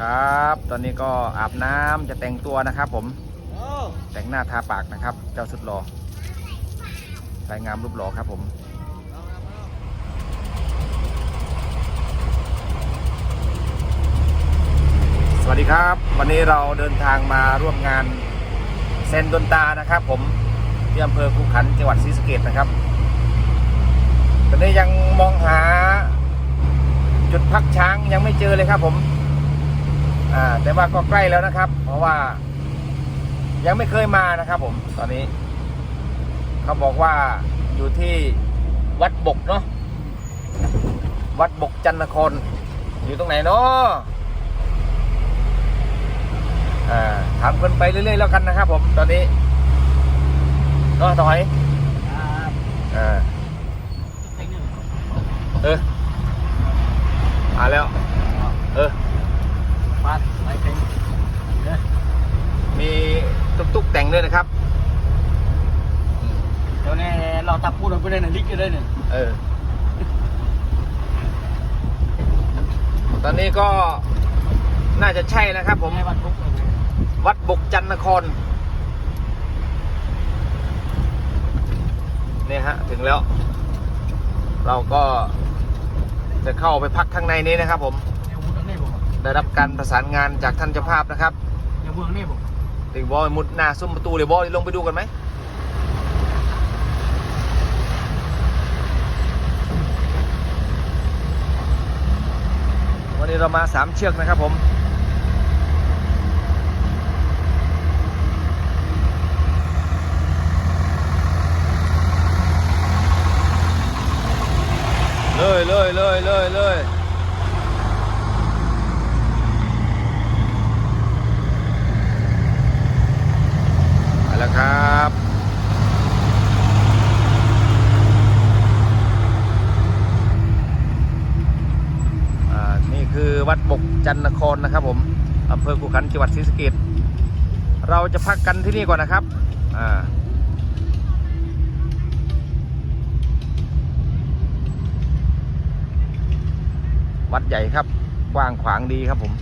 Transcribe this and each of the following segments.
ครับ ตอนนี้ก็อาบน้ำจะแต่งตัวนะครับผมแต่งหน้าทาปากนะครับ เจ้าสุดหล่อสายงามรูปหล่อครับผมสวัสดีครับ วันนี้เราเดินทางมาร่วมงานเซนดนตานะครับ ผมที่อำเภอคูขันจังหวัดศรีสะเกดนะครับตอนนี้ยังมองหาจุดพักช้างยังไม่เจอเลยครับผม อ่าแต่ว่าก็ใกล้แล้วนะครับ เพราะว่า ยังไม่เคยมานะครับผมตอนนี้ เขาบอกว่าอยู่ที่วัดบกเนาะวัดบกจันทนครอยู่ตรงไหนเนาะอ่าถามคนไปเรื่อยๆแล้วกันนะครับผมตอนนี้เนาะถอยอ่าเออมาแล้ว เออ ปัดไปเป็นเด้อมีตุ๊กๆแต่งด้วยนะครับ เดี๋ยวนี้เราตับพูดเราไปได้หนึ่งลิกได้หนึ่งเออ ตอนนี้ก็น่าจะใช่นะครับผม ให้วัดทุกเลยวัดบกจันทนคร เนี่ยฮะ ถึงแล้ว เราก็จะเข้าไปพักข้างในนี้นะครับผม ได้รับการประสานงานจากท่านเจ้าภาพนะครับเดี๋ยวเมืองนี่ผมถึงบอยมุดหน้าซุ้มประตูเลยบอยลงไปดูกันไหมวันนี้เรามาสามเชือกนะครับผมเลยเลยเลยเลยเลยไปแล้วครับ อ่า นี่คือวัดบก จันทนครนะครับผมอำเภอกุขันจังหวัดศรีสะเกดเราจะพักกันที่นี่ก่อนนะครับอ่าวัดใหญ่ครับกว้างขวางดีครับผม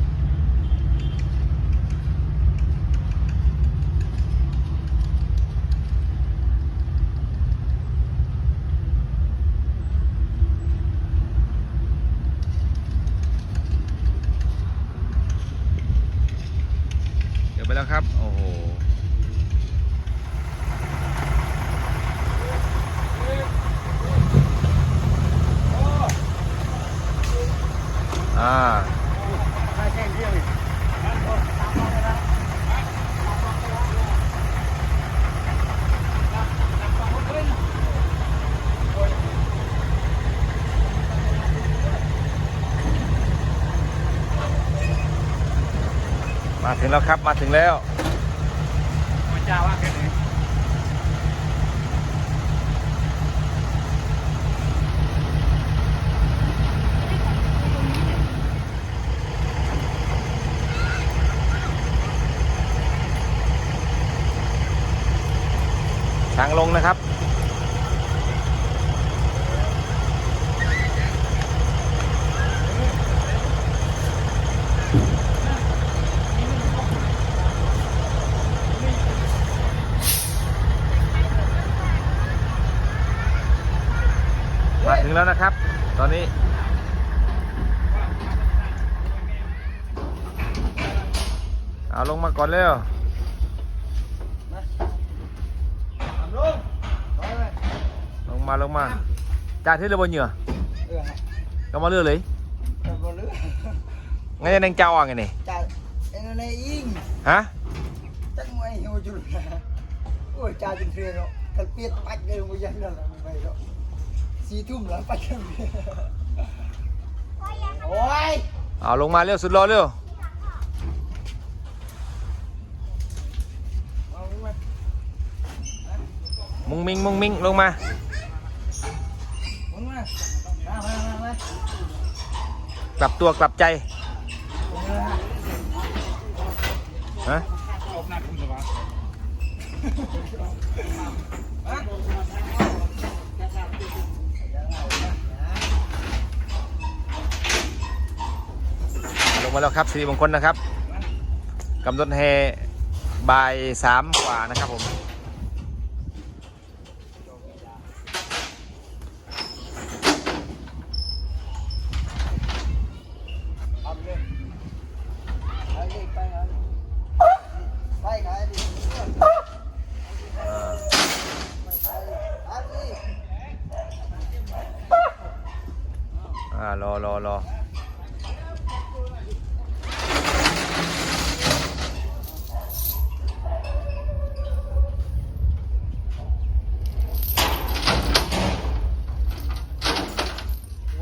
เดี๋ยวไปแล้วครับ โอ้โห อ่า ให้แค่เที่ยวนี่ มา ถึงแล้วครับมาถึงแล้วมันจ้าว่าแค่ไหนทางลงนะครับ มาถึงแล้วนะครับ ตอนนี้ เอาลงมาก่อนเร็วลุงไปไปลงมาลงมาจ่าที่เรือบนเหยื่อเออก็มาเรือเลยเออบ่ลืองั้นจะนั่งเจ้าอะไงนี่จ่าเอ็นในยิงฮะจังไม่หิวจุดโอ้ยจ่าจนเทรนแล้วกันเปียกปัดเลยมันยังนั่นแหละไม่ไปแล้วสี่ทุ่มแล้วปัดกันโอ้ยเอาลงมาเร็วสุดรอเร็ว เอาลงมา มุงมิงมุงมิงลงมาลงมามามามามากลับตัวกลับใจฮะลงมาแล้วครับสิริมงคลนะครับกำหนดแห่บ่ายสามกว่านะครับผม เอาเลยเอาเลยไปเอาเลยไปขายดิไปขายดิเอาดิ อ่ารอรอรอ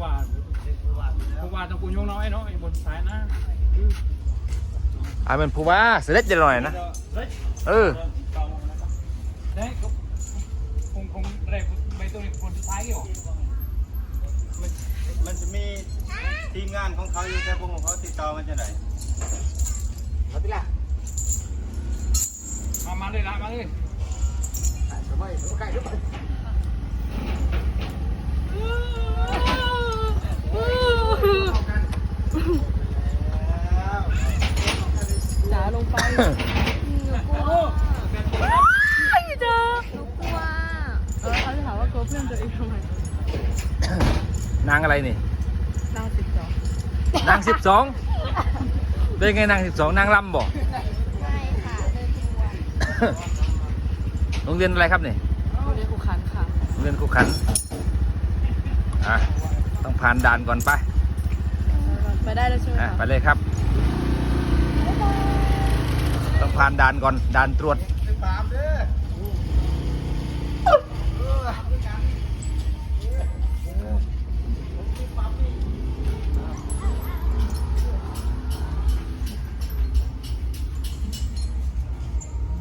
ว่าผู้ว่าต้องกูยงน้อยเนาะไอ้บนสายนะ อ่าเป็นผู้ว่าเสด็จจะหน่อยนะ เออได้คงคงได้ไปตัวนี้คนสุดท้ายเหรอมันมันจะมีทีมงานของเขาอยู่แต่พวกของเขาติดต่อมันจะไหนเอาไปละมามาเลยละมาเลยทำไมทำไมทำไมจ๋า ลงไปหนูกลัวไม่เจอหนูกลัวเออเขาจะถามว่ากลัวเพื่อนตัวเองทำไมนางอะไรนี่นางสิบสองนางสิบสองเป็นไงนางสิบสองนางลำบ่ใช่ค่ะเดินทัวร์โรงเรียนอะไรครับนี่โรงเรียนขุขันค่ะโรงเรียนคุกขันอะต้องผ่านด่านก่อนไปไปได้แล้วใช่ไหมอะคะไปเลยครับ ต้องผ่านด่านก่อนด่านตรวจตามเด้อ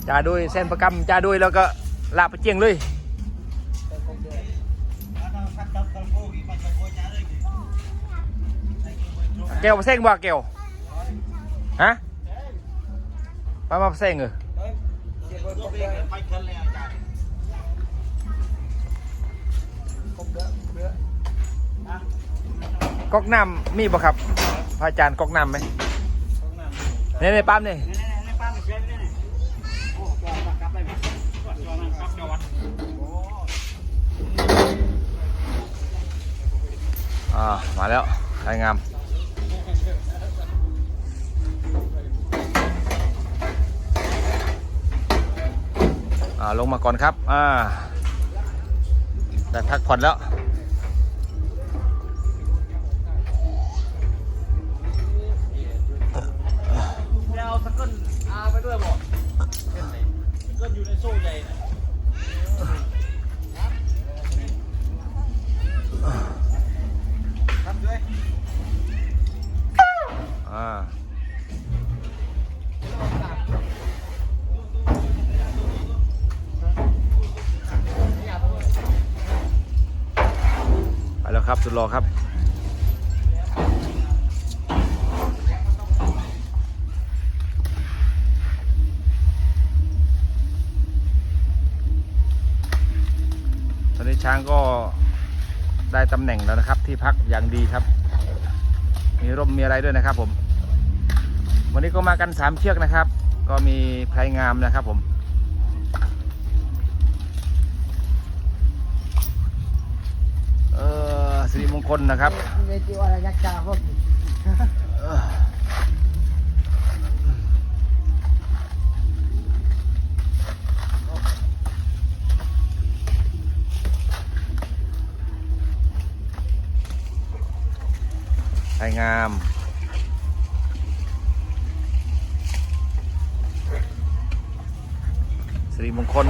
จ่าด้วยเส้นประกำจ่าด้วยแล้วก็ลาไปเจียงเลยแก้วเส้งบ่าแก้วฮะ ไปมาเส้งเหรออก๊อกน้ำมีบ่ครับพระอาจารย์ก๊อกน้ำไหมในในปั๊มนี่อ่ามาแล้วรายงาม อ่าลงมาก่อนครับอ่าได้พักผ่อนแล้วเอาสกุลอาไปด้วยบ่สกุลอยู่ในโซ่ใหญ่นะครับด้วยอ่า แล้วครับ สุดรอครับ ตอนนี้ช้างก็ได้ตำแหน่งแล้วนะครับ ที่พักอย่างดีครับ มีร่มมีอะไรด้วยนะครับผม วันนี้ก็มากันสามเชือกนะครับ ก็มีไพรงามนะครับผม เออ สิริมงคลนะครับเวทีอะไรยักษ์จ้าพวกไพรงามสิริมงคล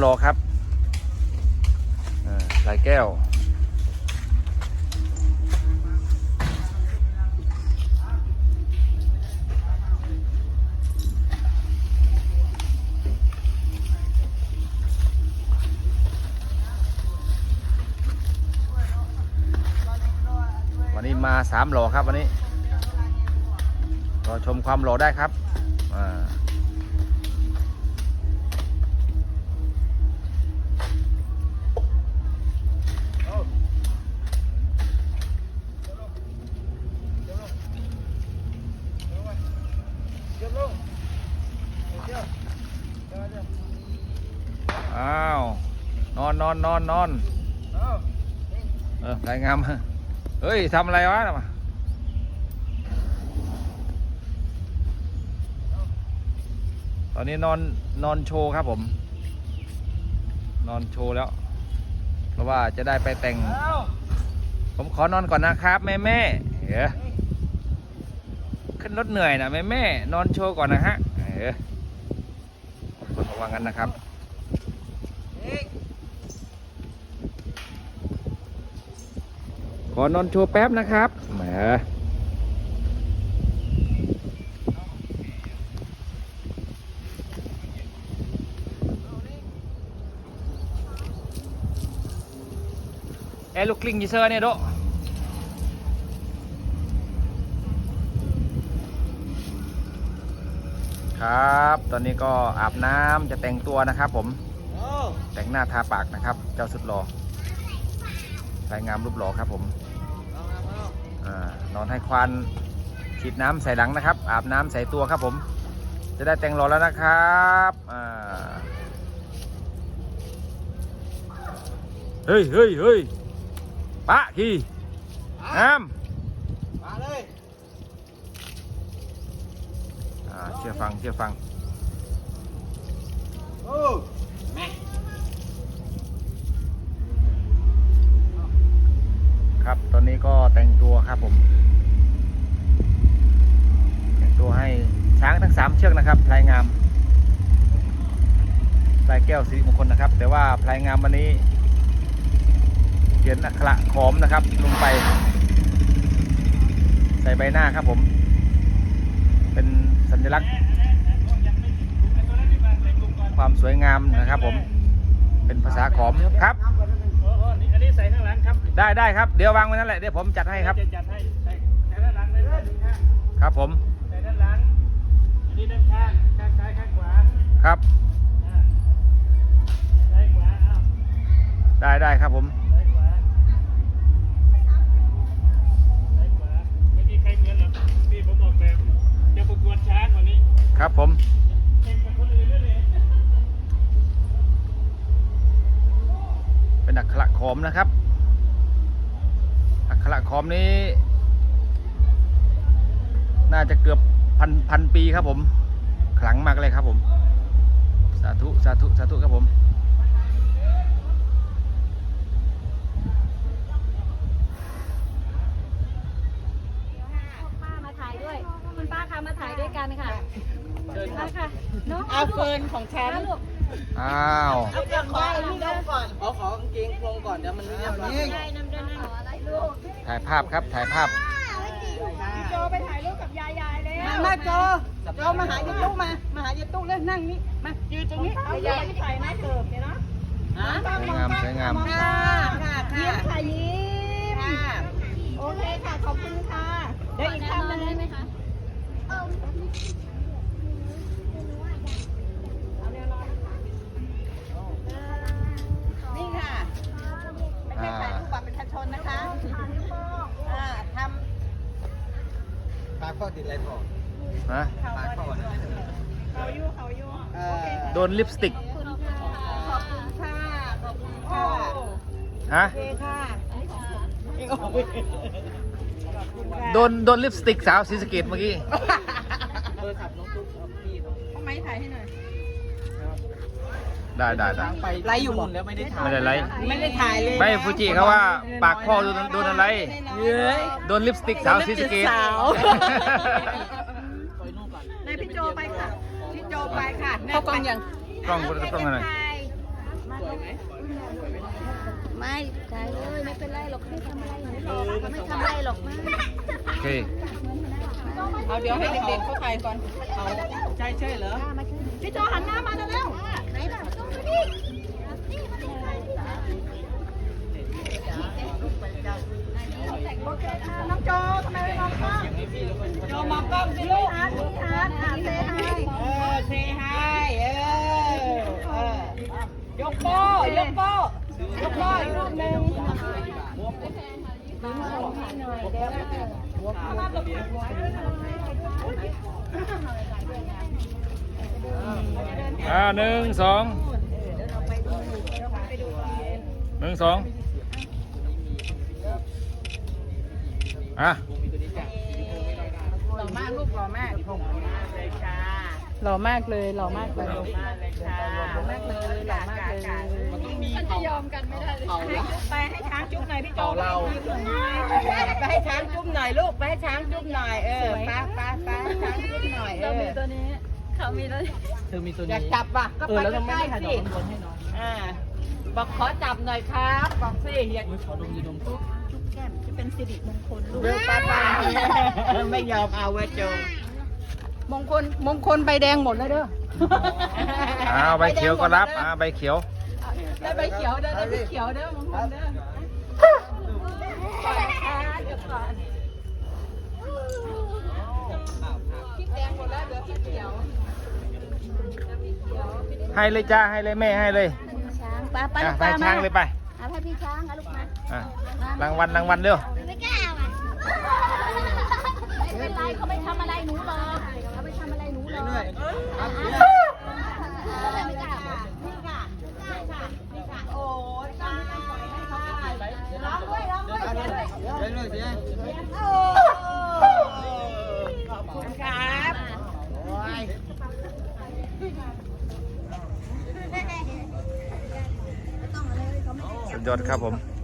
หล่อครับลายแก้ว วันนี้มาสามหล่อครับวันนี้รอชมความหล่อได้ครับ อ้าว นอนนอนนอนนอนเออรายงามเฮ้ยทำอะไรวะน่ะมาตอนนี้นอนนอนโชว์ครับผม นอนโชว์แล้ว เพราะว่าจะได้ไปแต่ง ผมขอนอนก่อนนะครับ แม่แม่เออ ขึ้นรถเหนื่อยนะแม่แม่นอนโชว์ก่อนนะฮะเออคนบอกว่างั้นนะครับขอนอนโชว์แป๊บนะครับแหมเอลูกกลิ้งยีเซอร์เนี่ยโด ครับ ตอนนี้ก็อาบน้ำจะแต่งตัวนะครับ ผมแต่งหน้าทาปากนะครับ เจ้าสุดหล่อสายงามรูปหล่อครับ ผมอานอนให้ควานฉีดน้ำใส่หลังนะครับ อาบน้ำใส่ตัวครับ ผม จะได้แต่งหล่อแล้วนะครับอ่าเฮ้ยเฮ้ยเฮ้ยปะขี่น้ำ มาเลย อ่าเชื่อฟังเชื่อฟังโอ้ครับตอนนี้ก็แต่งตัวครับผม แต่งตัวให้ช้างทั้งสามเชือกนะครับพลายงามพลายแก้วสิริมงคลนะครับ แต่ว่าพลายงามวันนี้เขียนอักขระขอมนะครับ ลงไป ใส่ใบหน้าครับผม เป็น สัญลักษณ์ ความสวยงามนะครับผมเป็นภาษาขอมครับโอ้โหนี่อันนี้ใส่ข้างหลังครับได้ได้ครับเดี๋ยววางไว้นั่นแหละเดี๋ยวผมจัดให้ครับจะจัดให้ใส่ใส่ด้านหลังเลยด้านข้างครับผมใส่ด้านหลังอันนี้ด้านข้างข้างซ้ายข้างขวาครับอ่าซ้ายขวาอ้าวได้ได้ครับผม ปีครับผม ขลังมากเลยครับผม สาธุ สาธุ สาธุครับผมป้ามาถ่ายด้วย คุณป้าคะมาถ่ายด้วยกันค่ะเชิญค่ะน้องเอาเฟิร์นของฉันมาลูกอ้าวเอาเฟิร์นขอนี่ลงก่อนเอาขอกางเกงลงก่อนเดี๋ยวมันไม่เรียบร้อยได้น้ำเดินน้ำอะไรลูกถ่ายภาพครับ ถ่ายภาพโจไปถ่ายรูป กับยายยายเลยมาโจโจมาหายายตู้มา มาหายายตู้แล้วนั่งนี่มายืนตรงนี้เอายายใส่หน้าเกิบเนี่ยเนาะสวยงามสวยงามค่ะค่ะยิ้มค่ะยิ้มโอเคค่ะขอบคุณค่ะ เดี๋ยวอีกคำหนึง ได้ไหมคะ นี่ค่ะ ไม่ใช่ถ่ายรูปบัตรประชาชนนะคะอ่าท ปากข้อติดอะไรพ่อ ฮะ ปากข้อนะำเขาอยู่เขาอยู่ เอ่อ โดนลิปสติก ขอบคุณค่ะ ขอบคุณค่ะฮะ โอเคค่ะโดนโดนลิปสติกสาวศรีสะเกดเมื่อกี้โทรศัพท์น้องตุ๊กเอาพี่น้องทำไมถ่ายให้หน่อย ได้ได้ได้ไปไลฟ์อยู่นู่นแล้วไม่ได้ถ่ายไม่ได้ไลฟ์ไม่ได้ถ่ายเลยไม่ฟูจิเขาว่าปากพ่อโดนโดนอะไร เย้ย โดนลิปสติกสาวศรีสะเกดสาว ไปนู่นก่อน นายพี่โจไปค่ะ พี่โจ ไปค่ะเข้ากล้องยังกล้องกล้องอะไรสวยไหมไม่ใจเลยไม่เป็นไรหรอกไม่ทำอะไรหนูหรอกไม่ทำอะไรหรอกมาโอเคเอาเดี๋ยวให้เด็กๆเขาถ่ายก่อนเอาใช่ใช่เหรอพี่โจหันหน้ามาเร็วไหนล่ะต้องมาดินี่มาดิโอเคค่ะน้องโจทำไมไม่มองกล้องโจมองกล้องสิลูกอาร์ตอาร์ตอาร์ตเซฮายเออเซฮายเออเออย กโป้ยกโป้ยกโป้อีกรูปหนึ่งอ่าหนึ่งสองหนึ่งสองอะหล่อมากลูกหล่อมากเลยค่ะ หล่อมากเลยหล่อมากเลยมากเลยค่ะหล่อมากเลยหล่อมากเลยมันต้องมีเขายอมกันไม่ได้เลยไปให้ช้างจุ๊บหน่อยพี่โจเราไปให้ช้างจุ๊บหน่อยลูกไปให้ช้างจุ๊บหน่อยเออไปไปไปให้ช้างจุ๊บหน่อยเออตัวนี้เขามีตัวนี้เธอมีตัวอนี้ยากจับป่ะก็เอไปอแล้วทำไมใกล้ไม่ถ่ายๆดอกสิข้างบนให้น้องอ่าบอกขอจับหน่อยครับบอกสิอยากอุ๊ยขอดมดีดมดูป้าป้าไม่ยอมเอาเว้ยโจ มงคลมงคลใบแดงหมดแล้วเด้ออ้าวใบเขียวก็รับอ่าใบเขียวได้ใบเขียวเด้อได้ใบเขียวเด้อมงคลเด้อให้เลยจ้าให้เลยแม่ให้เลยช้างป้าป้าอะลูกไปป้าช้างมาเลยไปเอาให้พี่ช้างเอาลูกมาอะรางวัลรางวัลเร็วไม่กล้าว่ะไม่เป็นไรเขาไม่ทำอะไรหนูหรอก สุดยอดครับผม